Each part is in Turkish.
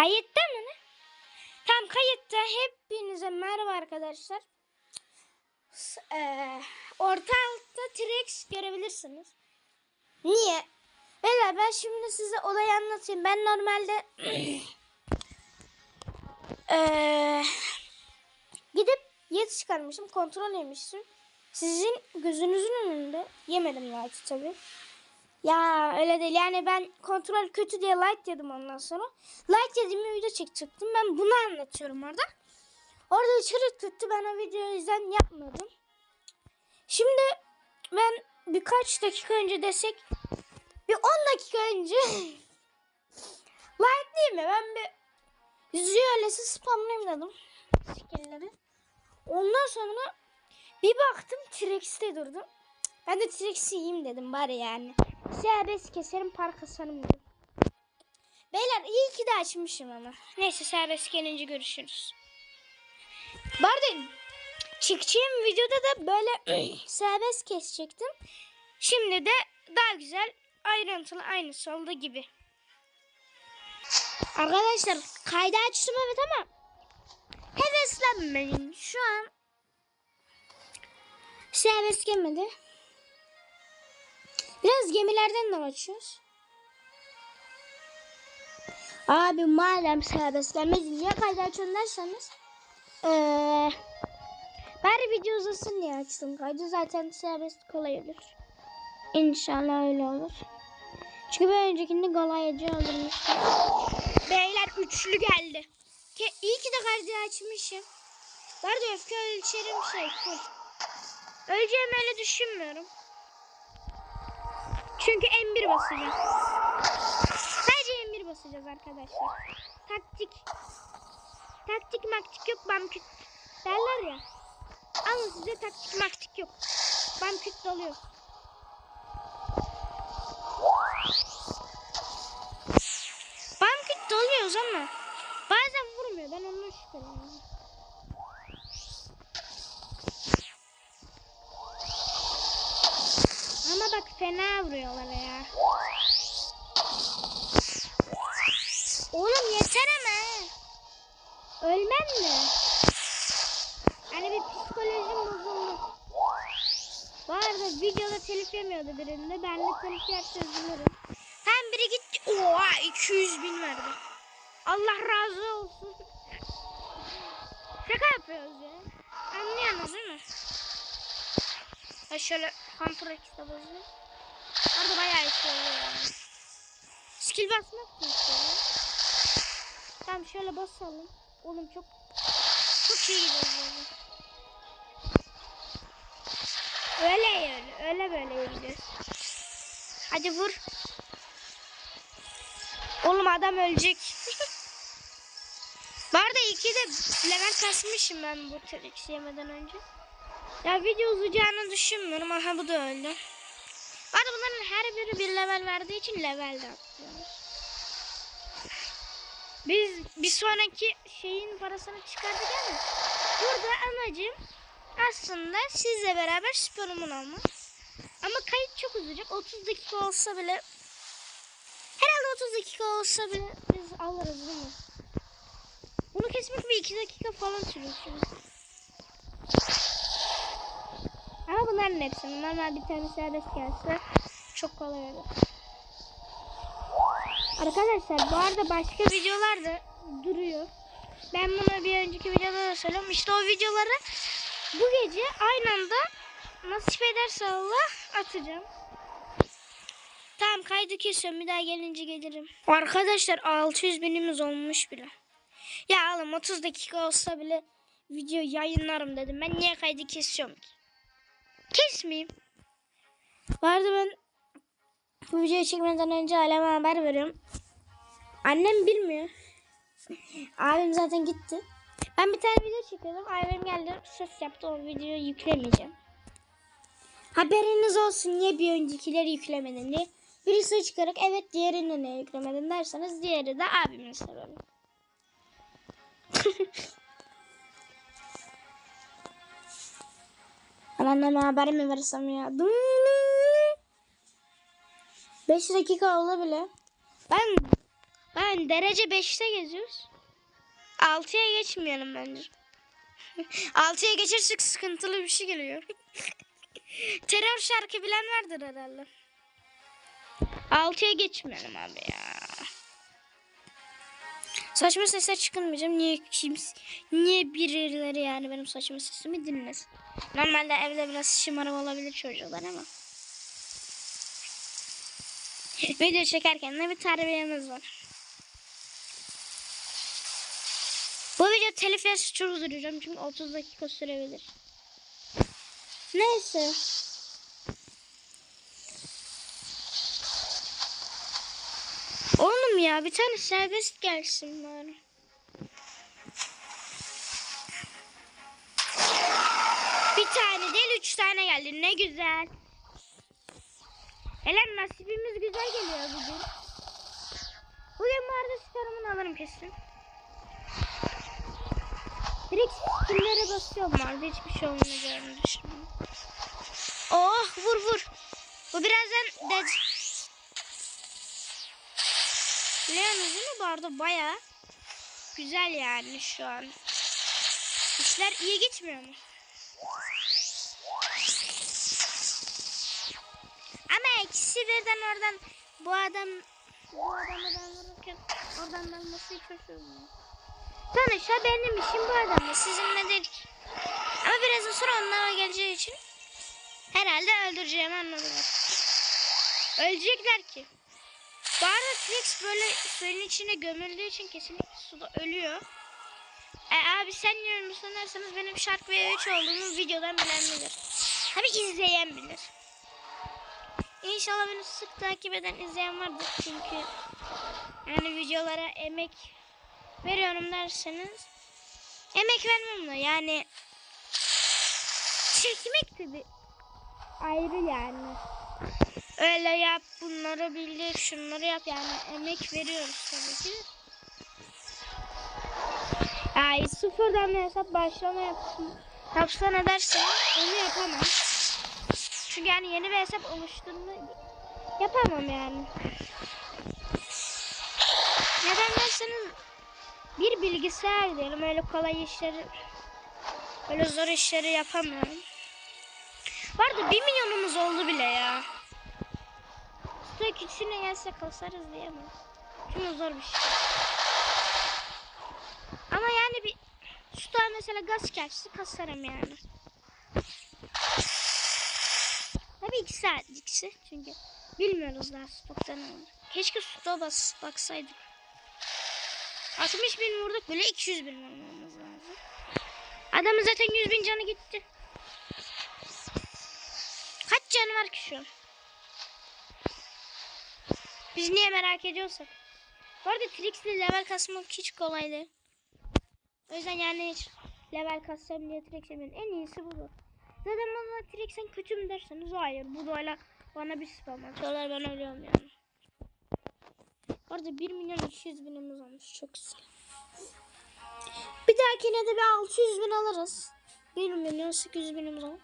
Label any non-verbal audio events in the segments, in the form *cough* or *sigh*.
Kayıtta mı ne? Tam kayıtta hepinize merhaba arkadaşlar. Eee, orta altta T-Rex görebilirsiniz. Niye? Beyler ben şimdi size olayı anlatayım. Ben normalde eee, *clears throat* gidip yet çıkarmışım. Kontrol yemiştim. Sizin gözünüzün önünde yemedim light'ı tabii. Ya öyle değil yani ben kontrol kötü diye light yedim ondan sonra. Light yediğimi video çekecektim. Ben bunu anlatıyorum orada. Orada içerik tuttu ben o videoyu yüzden yapmadım. Şimdi ben birkaç dakika önce desek bir 10 dakika önce *laughs* light değil mi? Ben bir yüzüğü öylesi spamlayayım dedim. Skill'leri. Ondan sonra bir baktım T-Rex'te durdum. Ben de T-Rex'i yiyeyim dedim bari yani. Serbest keserim park asarım dedim. Beyler iyi ki de açmışım ama. Neyse serbest gelince görüşürüz. Bu arada çekeceğim videoda da böyle *clears throat* serbest kesecektim. Şimdi de daha güzel ayrıntılı aynısı oldu gibi. Arkadaşlar kaydı açtım evet ama heveslenmeyin. Şu an serbest gelmedi. Biraz gemilerden de açıyoruz. Abi madem serbestlenmedi niye kaydı açıyorsun derseniz ee, bari video uzasın diye açtım kaydı zaten serbest kolay olur. İnşallah öyle olur. Çünkü bir öncekinde kolayca alırmıştım. Beyler üçlü geldi. Ke iyi ki de kaydı açmışım. Bu arada öfke ölçerim şey. Öleceğimi öyle düşünmüyorum. Çünkü M1 basacağız. Sadece M1 basacağız arkadaşlar. Taktik. Taktik maktik yok bamküt derler ya. Ama size taktik maktik yok. Bamküt doluyor. Yemiyordu birinde. Ben de telif yerse üzülürüm. Hem biri gitti. Oha 200 bin verdi. Allah razı olsun. Şaka yapıyoruz ya. Anlıyorsunuz değil mi? Ha şöyle Hunter X'de bozuyor. Orada bayağı işe oluyor yani. Skill basmak mı istiyor? Tamam şöyle basalım. Oğlum çok çok iyi gidiyoruz yani. Öyle öyle öyle böyle gidiyoruz. Hadi vur. Oğlum adam ölecek. Bu arada iki de level kasmışım ben bu T-Rex yemeden önce. Ya video uzayacağını düşünmüyorum. Aha bu da öldü. Bu arada bunların her biri bir level verdiği için level de. Biz bir sonraki şeyin parasını çıkardık ama burada amacım aslında sizle beraber sporumun almak. Ama kayıt çok uzayacak. 30 dakika olsa bile herhalde 30 dakika olsa bile biz alırız değil mi? Bunu kesmek bir 2 dakika falan sürüyor. Ama bunların hepsi normal bir tane serbest gelse çok kolay olur. Arkadaşlar bu arada başka videolar da duruyor. Ben bunu bir önceki videoda da söyledim. İşte o videoları bu gece aynı anda nasip ederse Allah atacağım. Tamam kaydı kesiyorum. Bir daha gelince gelirim. Arkadaşlar 600 binimiz olmuş bile. Ya oğlum 30 dakika olsa bile video yayınlarım dedim. Ben niye kaydı kesiyorum ki? Kesmeyeyim. Arada ben bu videoyu çekmeden önce aileme haber veriyorum. Annem bilmiyor. Abim zaten gitti. Ben bir tane video çekiyordum. Abim geldi ses yaptı o videoyu yüklemeyeceğim. Haberiniz olsun niye bir öncekileri yüklemedin diye. Birisi çıkarak evet diğerini ne yüklemedin derseniz diğeri de abimin sebebi. *laughs* Anneme haber mi versem ya? 5 dakika oldu bile. Ben Ben derece 5'te geziyoruz. 6'ya geçmeyelim bence. 6'ya *laughs* geçersek sıkıntılı bir şey geliyor. *laughs* Terör şarkı bilen vardır herhalde. 6'ya geçmeyelim abi ya. Saçma sesler çıkınmayacağım. Niye kimse, niye birileri yani benim saçma sesimi dinlesin. Normalde evde biraz şımarık olabilir çocuklar ama. *laughs* Video çekerken de bir terbiyemiz var. Video telif yersi çok duracağım çünkü 30 dakika sürebilir. Neyse. Oğlum ya bir tane serbest gelsin bari. Bir tane değil üç tane geldi ne güzel. Hele nasibimiz güzel geliyor bugün. Bugün bu arada alırım kesin. Direkt skillere basıyorum vardı hiçbir şey olmayacağını düşünüyorum. Oh vur vur. Bu birazdan dead. Biliyorsunuz değil mi bu baya güzel yani şu an. İşler iyi gitmiyor mu? Ama ikisi birden oradan bu adam bu adamı ben vururken oradan dalması hiç hoş Sonuçta benim işim bu adamla sizinle değil. Ama biraz sonra onlara geleceği için herhalde öldüreceğimi anladılar. Ölecekler ki. Bu arada T-Rex böyle suyun içine gömüldüğü için kesinlikle suda ölüyor. E, abi sen yiyor musun derseniz benim Shark V3 olduğumu videodan bilen bilir. Tabi izleyen bilir. İnşallah beni sık takip eden izleyen vardır çünkü yani videolara emek veriyorum derseniz emek vermem de yani çekmek de bir ayrı yani. Öyle yap bunları bildir şunları yap yani emek veriyoruz tabii ki. Ay sıfırdan hesap başlama yapsın. Yapsan edersen onu yapamam. Çünkü yani yeni bir hesap oluşturma yapamam yani. Neden derseniz bir bilgisayar diyelim öyle kolay işleri öyle zor işleri yapamıyorum. Vardı bir milyonumuz oldu bile ya. Stok içine gelse kasarız diyemem. Çünkü zor bir şey. Ama yani bir stoğa mesela gaz gelse kasarım yani. Tabii iki saat ikisi çünkü bilmiyoruz daha stokta ne olur. Keşke stoğa baksaydık. 60 bin vurduk böyle 200 bin vurmamız lazım. Adamın zaten 100 bin canı gitti. Kaç canı var ki şu an? Biz niye merak ediyorsak. Bu arada Trix'le level kasmak hiç kolay değil. O yüzden yani hiç level kassam diye Trix yemeyin. En iyisi budur. Zaten bana Trix'en kötü mü derseniz hayır. Bu da bana bir spam atıyorlar ben ölüyorum yani. Bu arada 1 milyon 200 binimiz olmuş. Çok güzel. Bir dahakine de bir 600 bin alırız. 1 milyon 800 binimiz olur.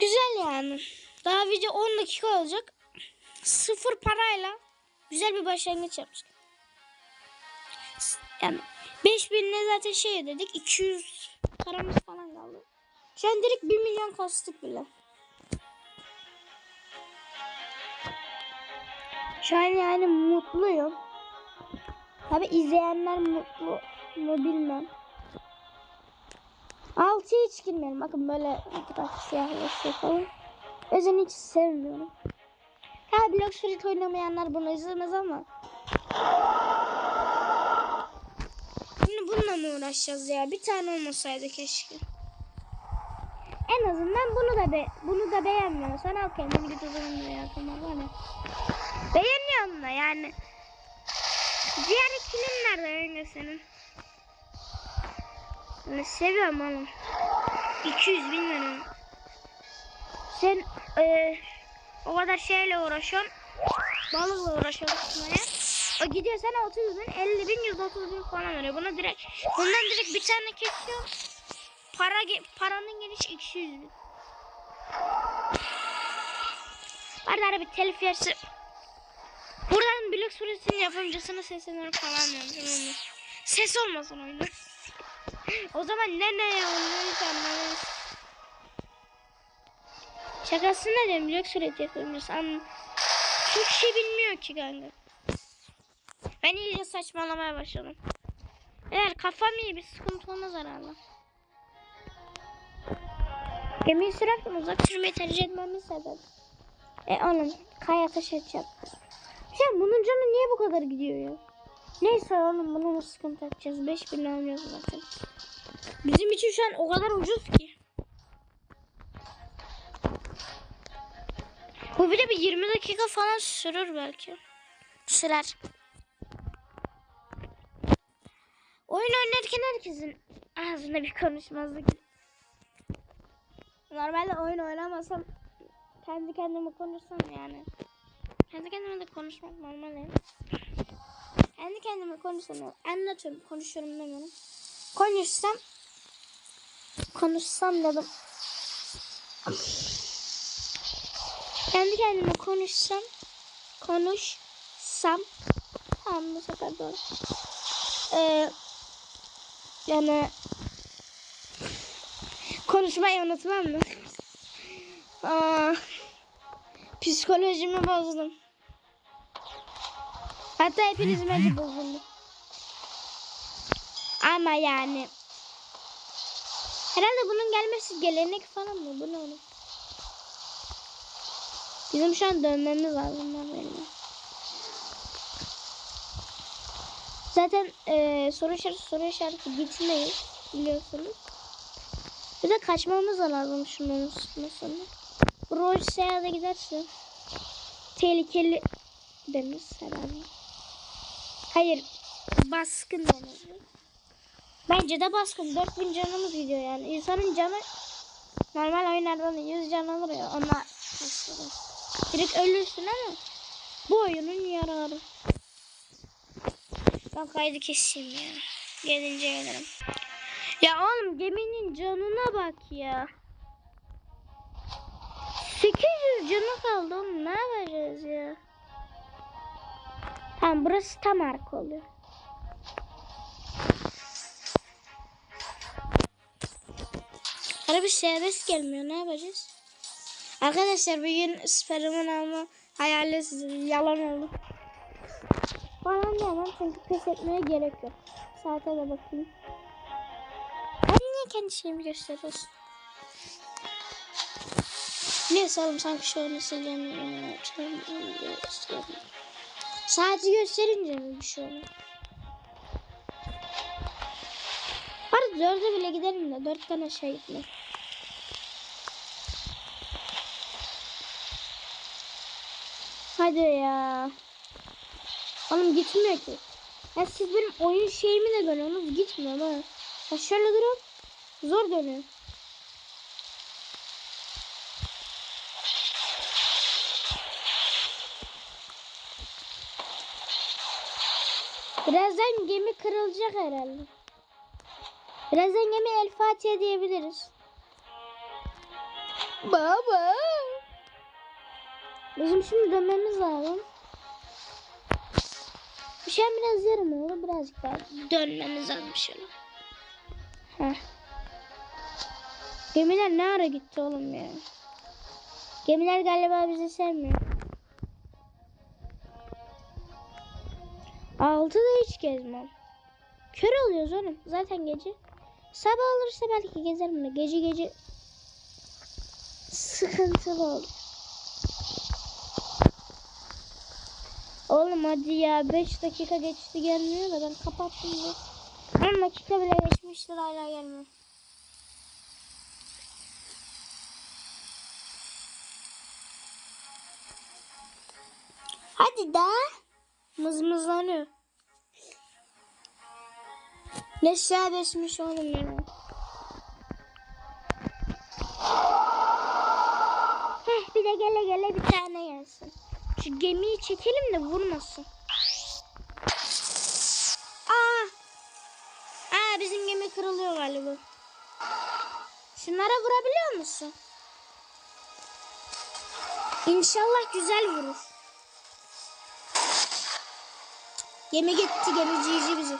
Güzel yani. Daha video 10 dakika olacak. Sıfır parayla güzel bir başlangıç yapacağız. Yani 5000'le zaten şey ödedik. 200 paramız falan kaldı. Şu an direkt 1 milyon kastık bile. Şu an yani mutluyum. Tabi izleyenler mutlu mu bilmem. Altı hiç girmeyelim. Bakın böyle biraz siyahlaşıyor falan. O yüzden hiç sevmiyorum. Ha Block Street oynamayanlar bunu izlemez ama. Şimdi bununla mı uğraşacağız ya? Bir tane olmasaydı keşke. En azından bunu da be bunu da beğenmiyorsan al kendini git o zaman ya tamam var. Beğeniyorum da yani. Diğer ikilin nerede yenge senin? Ben seviyorum oğlum. 200 bin lira. Sen e, o kadar şeyle uğraşıyorsun. Balıkla uğraşıyorsun tutmaya. O gidiyor sana 30 bin, 50 bin, 130 bin falan veriyor. Buna direkt, bundan direkt bir tane kesiyor. Para, paranın geliş 200 bin. Var bir telif yersi. Buradan Blue Roblox suresinin yapımcısını sesleniyorum falan diyorum. Ses olmasın oyunda. o zaman ne ne oluyor anlamayız. Şakasına diyorum Roblox sureti yapımcısı. Ama çok şey bilmiyor ki kanka. Ben iyice saçmalamaya başladım. Eğer kafam iyi bir sıkıntı olmaz herhalde. Gemiyi sürerken uzak sürmeyi tercih etmemin sebebi. E oğlum kaya taş edeceğim. Ya bunun canı niye bu kadar gidiyor ya? Neyse oğlum bunu sıkıntı edeceğiz? 5000 almıyoruz zaten. Bizim için şu an o kadar ucuz ki. Bu bile bir 20 dakika falan sürür belki. Sürer. Oyun oynarken herkesin ağzında bir konuşmazlık. Normalde oyun oynamasam kendi kendime konuşsam yani. Kendi kendime de konuşmak normal yani. Kendi kendime konuşsam anlatıyorum konuşuyorum demiyorum. Konuşsam konuşsam dedim. Kendi kendime konuşsam konuşsam tamam bu sefer doğru. Ee, yani konuşmayı unutmam mı? Aa, psikolojimi bozdum. Hatta hepiniz bence bozuldu. Ama yani herhalde bunun gelmesi gelenek falan mı? Bu ne oğlum? Bizim şu an dönmemiz lazım. benim. Zaten e, soru işareti soru işareti gitmeyiz biliyorsunuz. Bir de kaçmamız da lazım şunların sıkmasını. Bu rol seyahate giderse tehlikeli deniz herhalde. Hayır baskın deniz. Bence de baskın. 4000 canımız gidiyor yani. İnsanın canı normal oyunlardan 100 can alır ya. Onlar direkt ölürsün ama bu oyunun yararı. Ben kaydı keseyim ya. Gelince gelirim. Ya oğlum geminin canına bak ya. 800 canı kaldı oğlum ne yapacağız ya? Tamam burası tam arka oluyor. Araba serbest gelmiyor ne yapacağız? Arkadaşlar bugün spermin alma hayali yalan oldu. Falan diyemem çünkü pes etmeye gerek yok. Saate de bakayım. Hadi niye kendi şeyimi gösteriyorsun? Neyse oğlum sanki şu an sileceğim. Saati gösterince mi bir şey olur? Hadi dörde bile gidelim de dörtten aşağı gitme. Hadi ya. Oğlum gitmiyor ki. Ya siz benim oyun şeyimi de görüyorsunuz. Gitmiyor. Ya şöyle durup zor dönüyor. Birazdan gemi kırılacak herhalde. Birazdan gemi El Fatiha diyebiliriz. Baba. Bizim şimdi dönmemiz lazım. Şu an biraz yarım oldu. Birazcık daha dönmemiz lazım şöyle. Heh. Gemiler ne ara gitti oğlum ya? Gemiler galiba bizi sevmiyor. Altıda hiç gezmem. Kör oluyoruz oğlum. Zaten gece. Sabah olursa belki gezerim de. Gece gece sıkıntılı olur. Oğlum hadi ya 5 dakika geçti gelmiyor da ben kapattım ya. 10 dakika bile geçmiştir hala gelmiyor. Hadi da mızmızlanıyor. Ne serbestmiş oğlum ya. Heh, bir de gele gele bir tane gelsin. Şu gemiyi çekelim de vurmasın. Aa! Aa bizim gemi kırılıyor galiba. Şunlara vurabiliyor musun? İnşallah güzel vurur. Gemi gitti gemi cici bizi.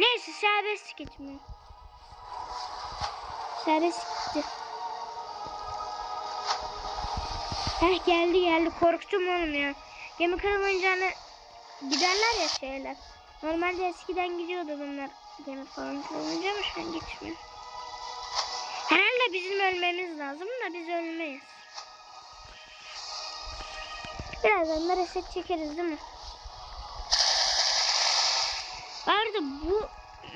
Neyse serbest geçmiyor. Serbest gitti. Heh geldi geldi korktum oğlum ya. Gemi kırılınca giderler ya şeyler. Normalde eskiden gidiyordu bunlar. Gemi falan kırılınca ama şu an gitmiyor. Herhalde bizim ölmemiz lazım da biz ölmeyiz. Birazdan da reset çekeriz değil mi? Arada bu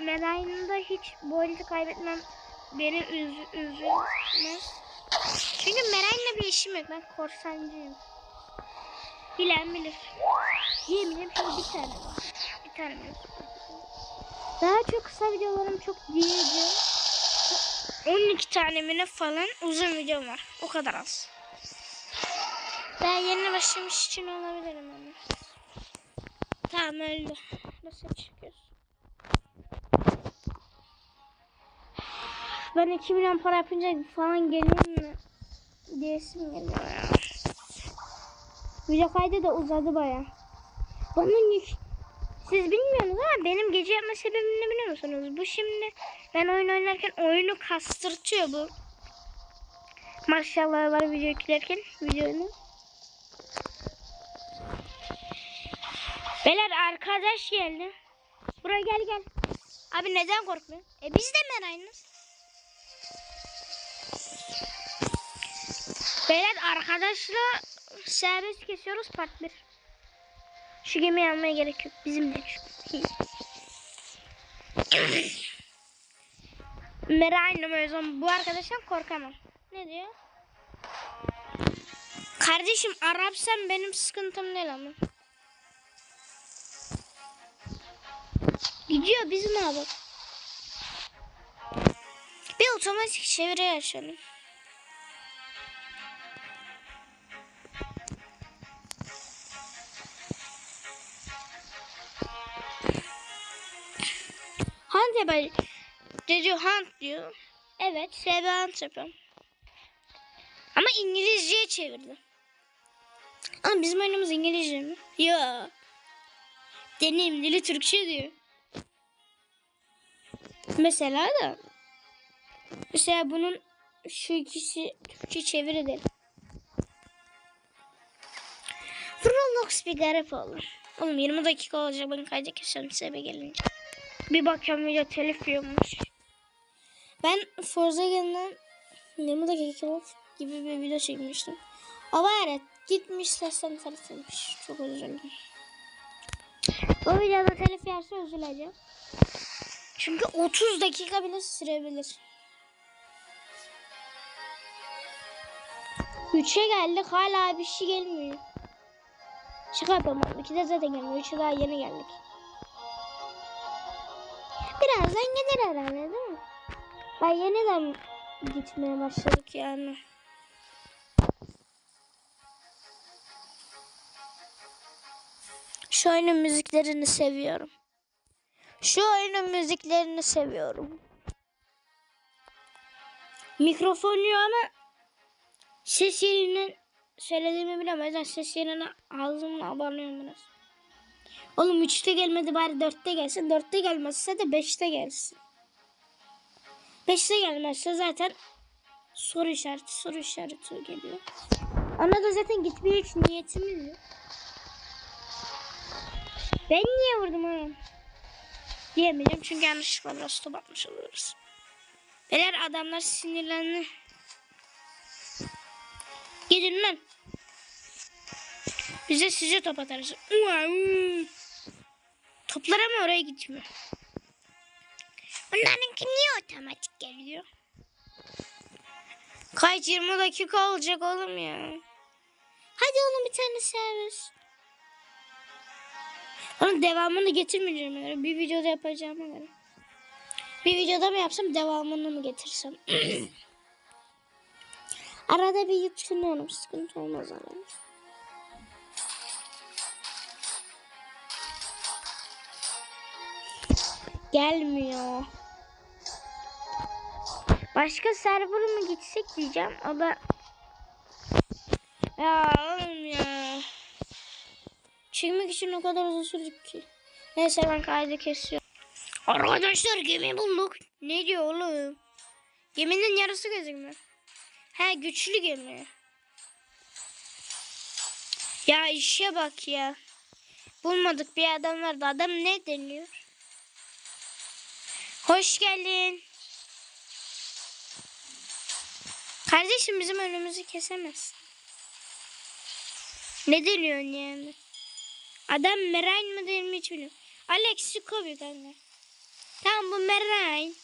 medaynında hiç bu oyunu kaybetmem beni üz üzülmez. Çünkü Meray'la bir işim yok. Ben korsancıyım. Bilen bilir. Yeminim şöyle bir tane var. Bir tane? Daha çok kısa videolarım çok diyeceğim. 12 tane mi falan uzun videom var. O kadar az. Daha yeni başlamış için olabilirim ama. Tamam öldü. Nasıl çıkıyoruz? Ben 2 milyon para yapınca falan geleyim mi? Diyesim geliyor ya. Video kaydı da uzadı baya. Bunun yük... Siz bilmiyorsunuz ama benim gece yapma sebebim ne biliyor musunuz? Bu şimdi ben oyun oynarken oyunu kastırtıyor bu. Maşallah var video yüklerken videonu. Beyler arkadaş geldi. Buraya gel gel. Abi neden korkmuyor? E biz de Meray'ınız. Beyler arkadaşla serbest kesiyoruz part 1. Şu gemiyi almaya gerek yok. Bizim de. Meray'ın o yüzden bu arkadaştan korkamam. Ne diyor? Kardeşim Arapsan benim sıkıntım değil ama. Gidiyor biz ne yapalım? Bir otomatik çeviri açalım. Hunt yapar. Dedi hunt diyor. Evet, SB hunt yapıyorum. Ama İngilizceye çevirdi. Ama bizim oyunumuz İngilizce mi? Yok. Deneyim dili Türkçe diyor. Mesela da mesela bunun şu ikisi Türkçe çevir edelim. Roblox bir garip olur. Oğlum 20 dakika olacak ben kayda keserim size gelince. Bir bakıyorum video telif yiyormuş. Ben Forza Games'den 20 dakika gibi bir video çekmiştim. Ama evet gitmiş sesten tanıtılmış. Çok üzüldüm. O videoda telif yerse üzüleceğim. Çünkü 30 dakika bile sürebilir. 3'e geldik hala bir şey gelmiyor. Şaka yapamam. 2'de zaten gelmiyor. 3'e daha yeni geldik. Birazdan gelir herhalde değil mi? Ben yeniden gitmeye başladık yani. Şu oyunun müziklerini seviyorum. Şu oyunun müziklerini seviyorum. Mikrofonu ama ses yerinin söylediğimi bilemem. Ses yerine ağzımla abanıyorum biraz. Oğlum 3'te gelmedi bari 4'te gelsin. 4'te gelmezse de 5'te gelsin. 5'te gelmezse zaten soru işareti soru işareti geliyor. Ona da zaten gitmeye hiç niyetimiz yok. Ben niye vurdum oğlum? Diyemeyeceğim çünkü yanlışlıkla biraz stop atmış oluruz. Eğer adamlar sinirlendi. Gidin lan. Bize size top atarız. Uau. Toplar ama oraya gitmiyor. Onlarınki niye otomatik geliyor? Kaç 20 dakika olacak oğlum ya. Hadi oğlum bir tane servis. Onun devamını getirmeyeceğim göre. Bir videoda yapacağıma göre. Bir videoda mı yapsam devamını mı getirsem? *clears throat* Arada bir yükleniyorum. Sıkıntı olmaz ama. Gelmiyor. Başka server mı gitsek diyeceğim. O da... Ya oğlum ya. Çekmek için o kadar uzun sürdük ki. Neyse ben kaydı kesiyorum. Arkadaşlar gemi bulduk. Ne diyor oğlum? Geminin yarısı gözükmüyor. He güçlü gemi. Ya işe bak ya. Bulmadık bir adam vardı. Adam ne deniyor? Hoş geldin. Kardeşim bizim önümüzü kesemez. Ne deniyorsun yani? Adam Merayn mı değil mi hiç bilmiyorum. Alex Scooby kanka. Tamam bu Merayn.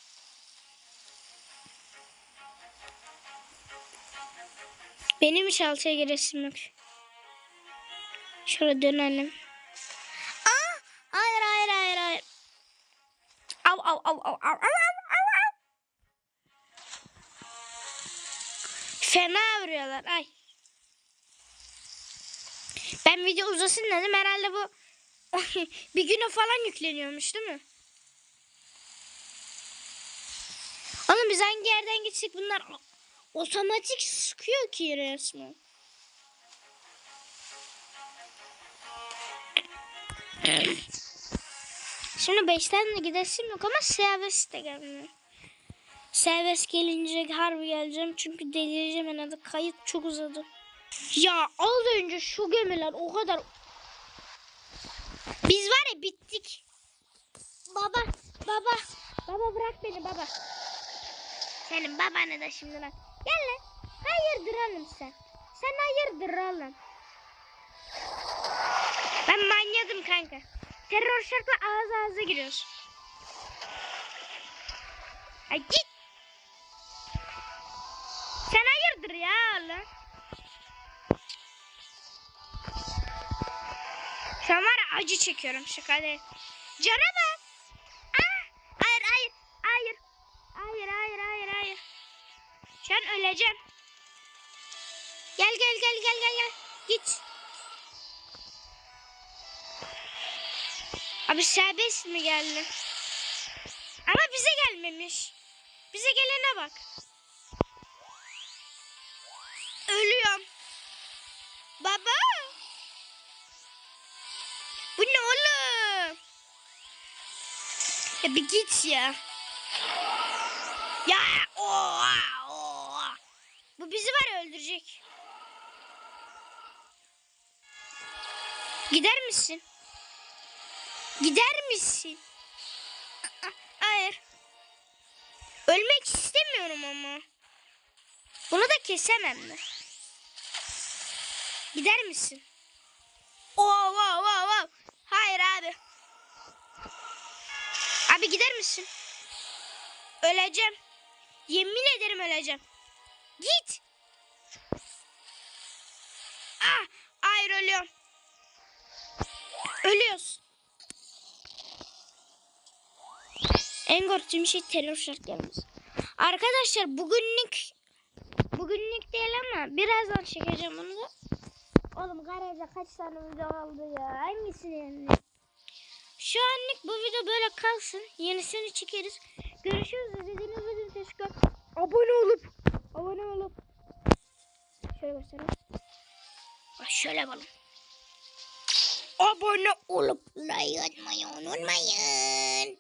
Benim şalçaya giresim yok. Şöyle dönelim. Aa, hayır hayır hayır hayır. Av av av av av av av av. Fena vuruyorlar ay. Ben video uzasın dedim herhalde bu *laughs* bir güne falan yükleniyormuş değil mi? Oğlum biz hangi yerden gitsek bunlar otomatik sıkıyor ki resmen. Şimdi 5'ten de gidesim yok ama servis de gelmiyor. Servis gelince harbi geleceğim çünkü delireceğim herhalde kayıt çok uzadı. Ya az önce şu gemiler o kadar... Biz var ya bittik. Baba, baba, baba bırak beni baba. Senin babanı da şimdi bak. Gel lan. Hayırdır oğlum sen? Sen hayırdır oğlum? Ben manyadım kanka. Terör şartla ağız ağza giriyoruz. Ay git. Sen hayırdır ya oğlum? An var acı çekiyorum şaka değil. Cana bak. Ah, hayır hayır hayır. Hayır hayır hayır hayır. Şu an öleceğim. Gel gel gel gel gel gel. Git. Abi serbest mi geldi? Ama bize gelmemiş. Bize gelene bak. Ölüyorum. Baba. Ya bir git ya. Ya oha oha. Bu bizi var öldürecek. Gider misin? Gider misin? Hayır. Ölmek istemiyorum ama. Bunu da kesemem mi? Gider misin? Oh, wow, wow, wow. Hayır abi. Abi gider misin? Öleceğim. Yemin ederim öleceğim. Git. Ah, hayır ölüyorum. Ölüyoruz. En korktuğum şey terör şartlarımız. Arkadaşlar bugünlük bugünlük değil ama birazdan çekeceğim onu da. Oğlum garajda kaç tane video kaldı ya? Hangisini yani? Şu anlık bu video böyle kalsın. Yenisini çekeriz. Görüşürüz. İzlediğiniz için teşekkür Abone olup abone olup şöyle göstereyim. Şöyle yapalım. Abone olup like atmayı unutmayın.